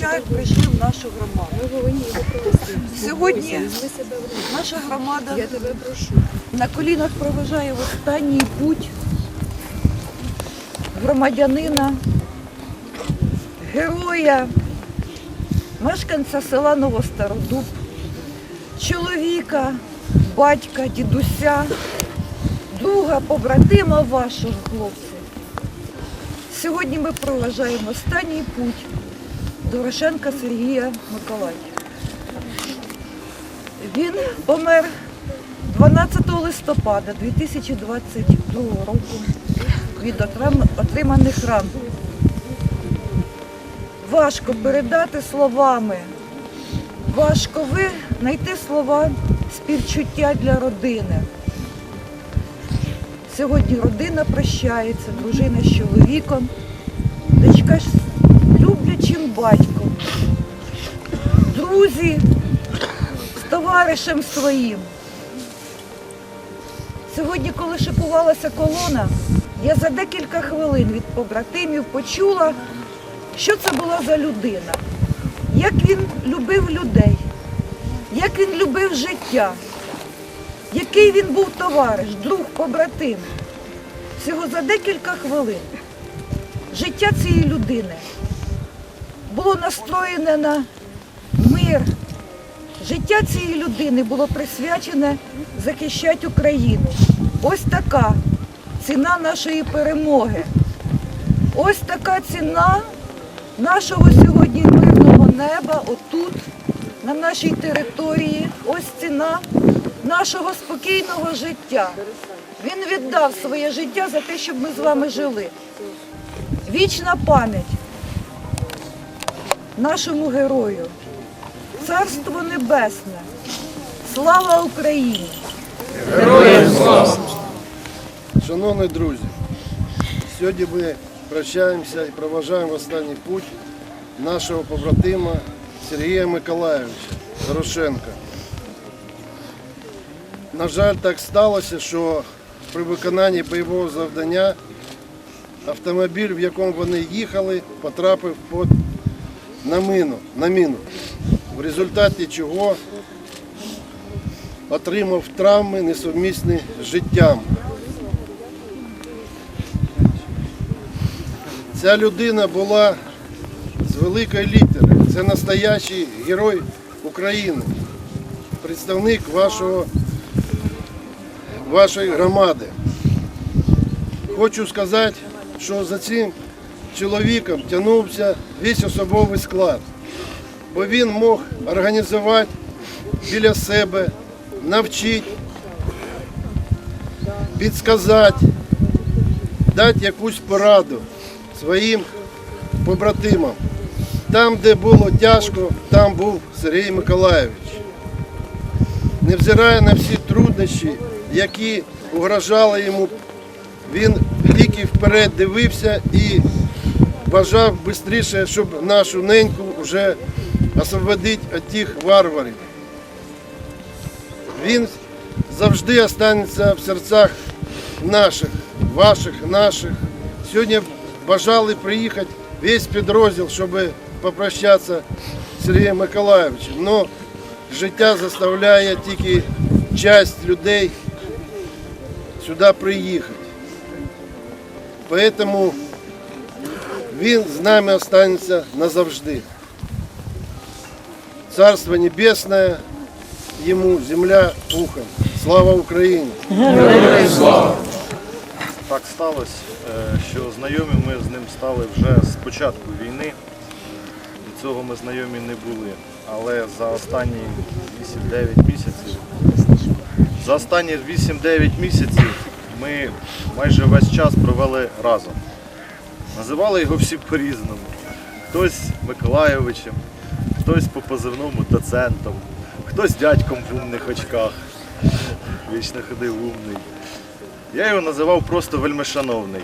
печаль прийшли в нашу громаду. Ми повинні його провести. Сьогодні наша громада на колінах проважає в останній путь громадянина, героя, мешканця села Новостародуб, чоловіка, батька, дідуся, друга, побратима вашого хлопця. Сьогодні ми проважаємо останній путь Дорошенка Сергія Миколаївича. Він помер 12 листопада 2022 року від отриманих ран. Важко передати словами, важко ви знайти слова співчуття для родини. Сьогодні родина прощається, дружина з чоловіком, товаришем своїм. Сьогодні, коли шикувалася колона, я за декілька хвилин від побратимів почула, що це була за людина, як він любив людей, як він любив життя, який він був товариш, друг, побратим. Всього за декілька хвилин життя цієї людини було настроєне на мир. Життя цієї людини було присвячене захищати Україну. Ось така ціна нашої перемоги. Ось така ціна нашого сьогодні мирного неба отут, на нашій території. Ось ціна нашого спокійного життя. Він віддав своє життя за те, щоб ми з вами жили. Вічна пам'ять нашому герою. Царство Небесне. Слава Україні! Героям слава! Шановні друзі, сьогодні ми прощаємося і проважаємо останній путь нашого побратима Сергія Миколаєвича Дорошенка. На жаль, так сталося, що при виконанні бойового завдання автомобіль, в якому вони їхали, потрапив під на міну, на міну, в результаті чого отримав травми несумісні з життям. Ця людина була з великої літери. Це настоящий герой України, представник вашого, вашої громади. Хочу сказати, що за цим чоловіком тягнувся весь особовий склад, бо він мог організувати біля себе, навчити, підсказати, дати якусь пораду своїм побратимам. Там, де було тяжко, там був Сергій Миколаївич. Невзирає на всі труднощі, які угрожали йому, він тільки вперед дивився і бажав швидше, щоб нашу неньку вже освободити від тих варварів. Він завжди залишиться в серцях наших, ваших, наших. Сьогодні бажали приїхати весь підрозділ, щоб попрощатися з Сергієм Миколаївичем. Но життя заставляє тільки часть людей сюди приїхати. Тому він з нами залишиться назавжди. Царство Небесне, йому земля пухом. Слава Україні! Так сталося, е, що знайомі ми з ним стали вже з початку війни. До цього ми знайомі не були. Але за останні 8-9 місяців, за останні 8-9 місяців ми майже весь час провели разом. Називали його всі по-різному. Хтось Миколайовичем, хтось по позивному доцентом, хтось дядьком в умних очках. Вічно ходив умний. Я його називав просто вельмишановний.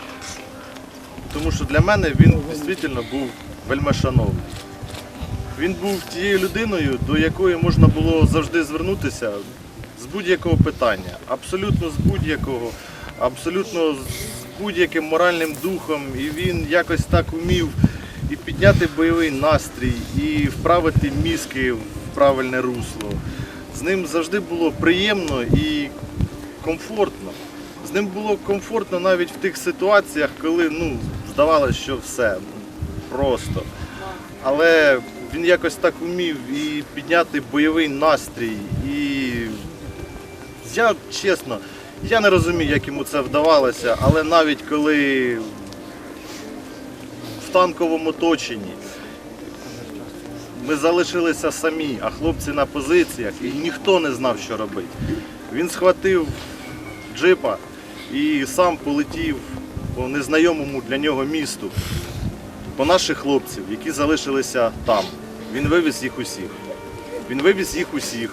Тому що для мене він дійсно був вельмишановний. Він був тією людиною, до якої можна було завжди звернутися з будь-якого питання. Абсолютно з будь-якого, абсолютно з будь-яким моральним духом. І він якось так умів і підняти бойовий настрій, і вправити мізки в правильне русло. З ним завжди було приємно і комфортно. З ним було комфортно навіть в тих ситуаціях, коли ну, здавалося, що все просто. Але він якось так умів і підняти бойовий настрій. І я чесно, я не розумію, як йому це вдавалося, але навіть коли танковому оточенні ми залишилися самі, а хлопці на позиціях, і ніхто не знав, що робити. Він схватив джипа і сам полетів по незнайомому для нього місту, по наших хлопців, які залишилися там. Він вивіз їх усіх. Він вивіз їх усіх.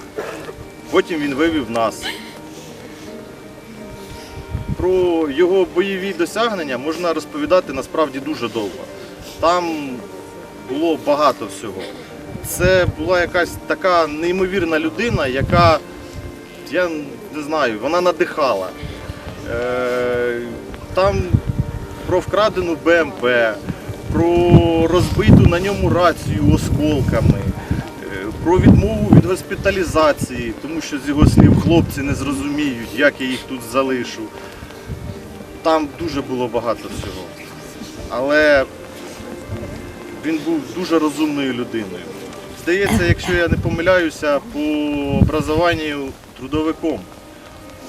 Потім він вивів нас. Про його бойові досягнення можна розповідати насправді дуже довго. Там було багато всього. Це була якась така неймовірна людина, яка, я не знаю, вона надихала. Е, Там про вкрадену БМП, про розбиту на ньому рацію осколками, е, про відмову від госпіталізації, тому що з його слів хлопці не зрозуміють, як я їх тут залишу. Там дуже було багато всього. Але він був дуже розумною людиною. Здається, якщо я не помиляюся, по образуванню трудовиком,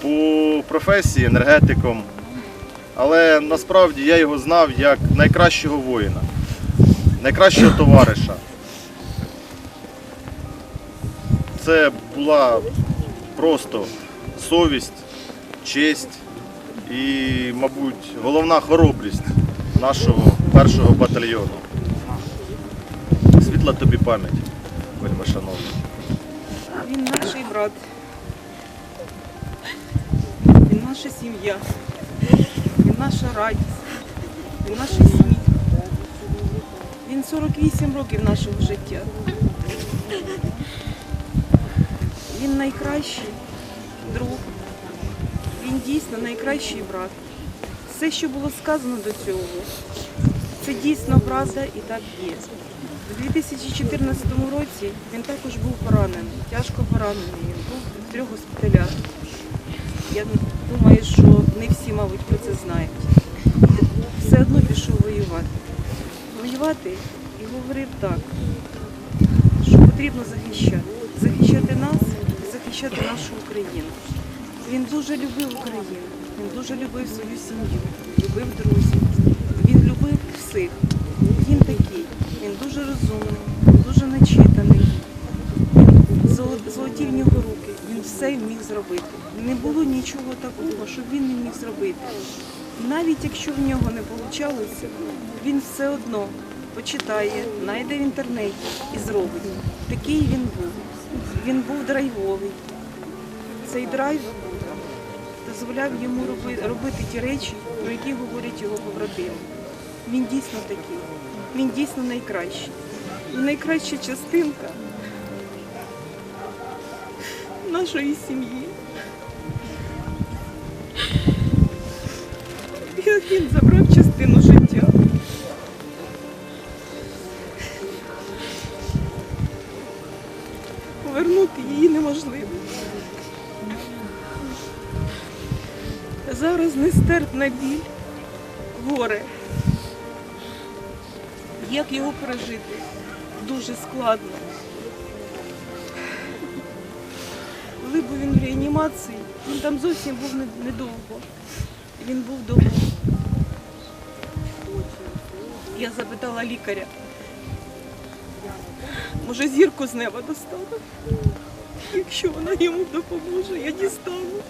по професії енергетиком. Але насправді я його знав як найкращого воїна, найкращого товариша. Це була просто совість, честь і, мабуть, головна хоробрість нашого першого батальйону. Світла тобі пам'ять, вельми шановна. Він наш брат. Він наша сім'я. Він наша радість. Він наш сміх. Він 48 років нашого життя. Він найкращий друг. Він дійсно найкращий брат. Все, що було сказано до цього, це дійсно правда і так є. У 2014 році він також був поранений, тяжко поранений. Він був в трьох госпіталях. Я думаю, що не всі, мабуть, про це знають. Все одно пішов воювати. Воювати і говорив так, що потрібно захищати. Захищати нас і захищати нашу Україну. Він дуже любив Україну, він дуже любив свою сім'ю, любив друзів. Він любив всіх. Він такий, він дуже розумний, дуже начитаний. Золоті в нього руки, він все міг зробити. Не було нічого такого, що він не міг зробити. Навіть якщо в нього не вийшло, він все одно почитає, знайде в інтернеті і зробить. Такий він був. Він був драйвовий. Цей драйв дозволяв йому робити ті речі, про які говорять його побратими. Він дійсно такий. Він дійсно найкращий. Найкраща частинка нашої сім'ї. Він забрав частину життя. Повернути її неможливо. Зараз нестерпна біль, горе. Як його пережити? Дуже складно. Коли був він в реанімації, він там зовсім був недовго. Він був вдома. Я запитала лікаря, може зірку з неба достала? Якщо вона йому допоможе, я дістану.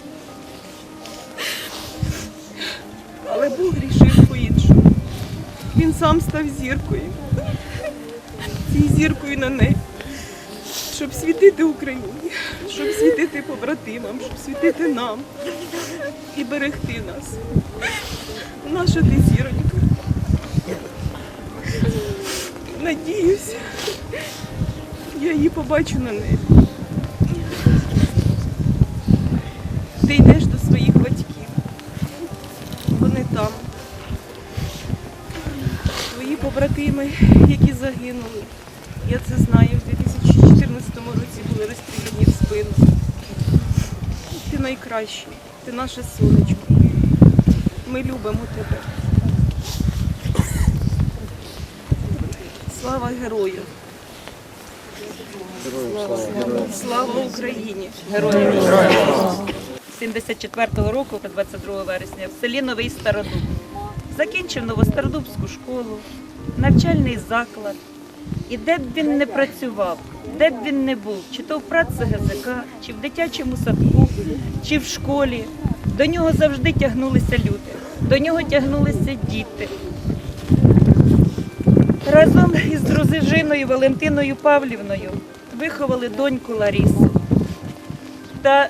Але Бог рішив. Він сам став зіркою. Цією зіркою на небі. Щоб світити Україні, щоб світити побратимам, щоб світити нам і берегти нас. Наша ти зіронька. Надіюсь, я її побачу на небі. Ти йдеш побратими, які загинули. Я це знаю, в 2014 році були розстріляні в спину. Ти найкращий, ти наше сонечко. Ми любимо тебе. Слава герою! Слава Україні! Героям! 74-го року, 22 вересня, в селі Новий Стародуб. Закінчив Новостародубську школу, навчальний заклад. І де б він не працював, де б він не був, чи то в праці ГЗК, чи в дитячому садку, чи в школі, до нього завжди тягнулися люди, до нього тягнулися діти. Разом із дружиною Валентиною Павлівною виховали доньку Ларісу та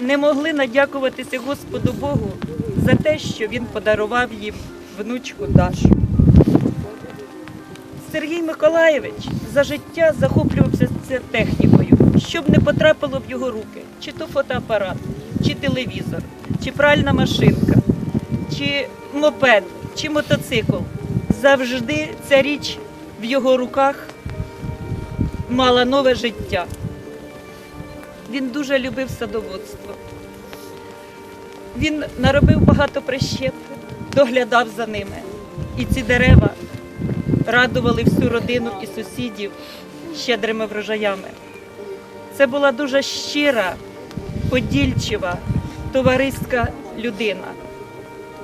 не могли надякуватися Господу Богу за те, що він подарував їм внучку Дашу. Сергій Миколаєвич за життя захоплювався технікою, щоб не потрапило в його руки, чи то фотоапарат, чи телевізор, чи пральна машинка, чи мопед, чи мотоцикл. Завжди ця річ в його руках мала нове життя. Він дуже любив садоводство. Він наробив багато прищеп, доглядав за ними. І ці дерева радували всю родину і сусідів щедрими врожаями. Це була дуже щира, подільчива, товариська людина.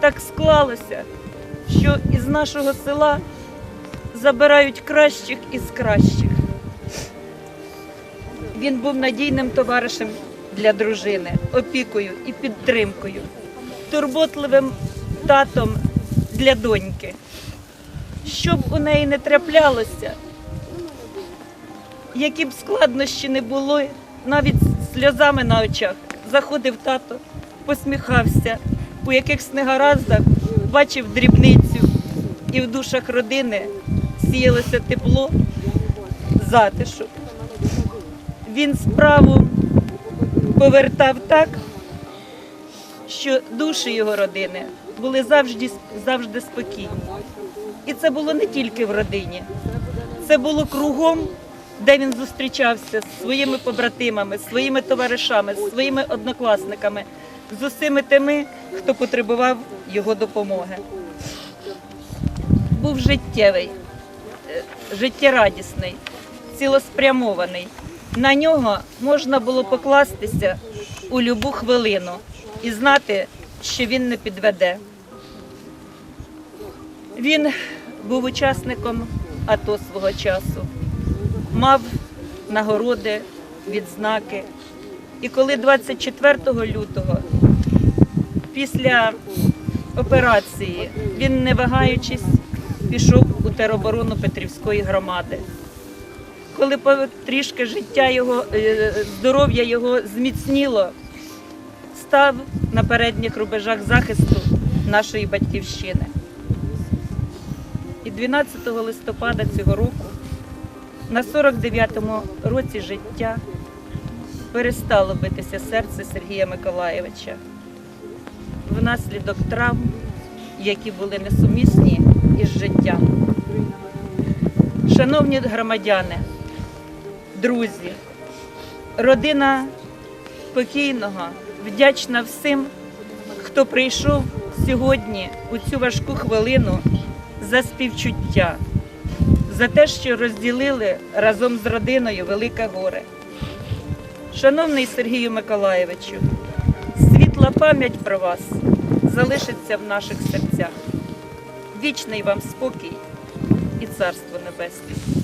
Так склалося, що із нашого села забирають кращих із кращих. Він був надійним товаришем для дружини, опікою і підтримкою, турботливим татом для доньки. Щоб у неї не траплялося, які б складнощі не було, навіть сльозами на очах, заходив тато, посміхався, у якихось негараздах бачив дрібницю, і в душах родини сіялося тепло, затишок він справу повертав так, що душі його родини були завжди, завжди спокійні. І це було не тільки в родині, це було кругом, де він зустрічався з своїми побратимами, з своїми товаришами, з своїми однокласниками, з усіми тими, хто потребував його допомоги. Був життєвий, життєрадісний, цілеспрямований. На нього можна було покластися у любу хвилину і знати, що він не підведе. Він був учасником АТО свого часу, мав нагороди, відзнаки. І коли 24 лютого, після операції, він, не вагаючись, пішов у тероборону Петрівської громади коли трішки життя його, е, здоров'я його зміцніло, став на передніх рубежах захисту нашої батьківщини. І 12 листопада цього року, на 49-му році життя, перестало битися серце Сергія Миколаєвича внаслідок травм, які були несумісні із життям. Шановні громадяни, друзі, родина покійного вдячна всім, хто прийшов сьогодні у цю важку хвилину за співчуття, за те, що розділили разом з родиною велике горе. Шановний Сергію Миколаєвичу, світла пам'ять про вас залишиться в наших серцях. Вічний вам спокій і царство небесне.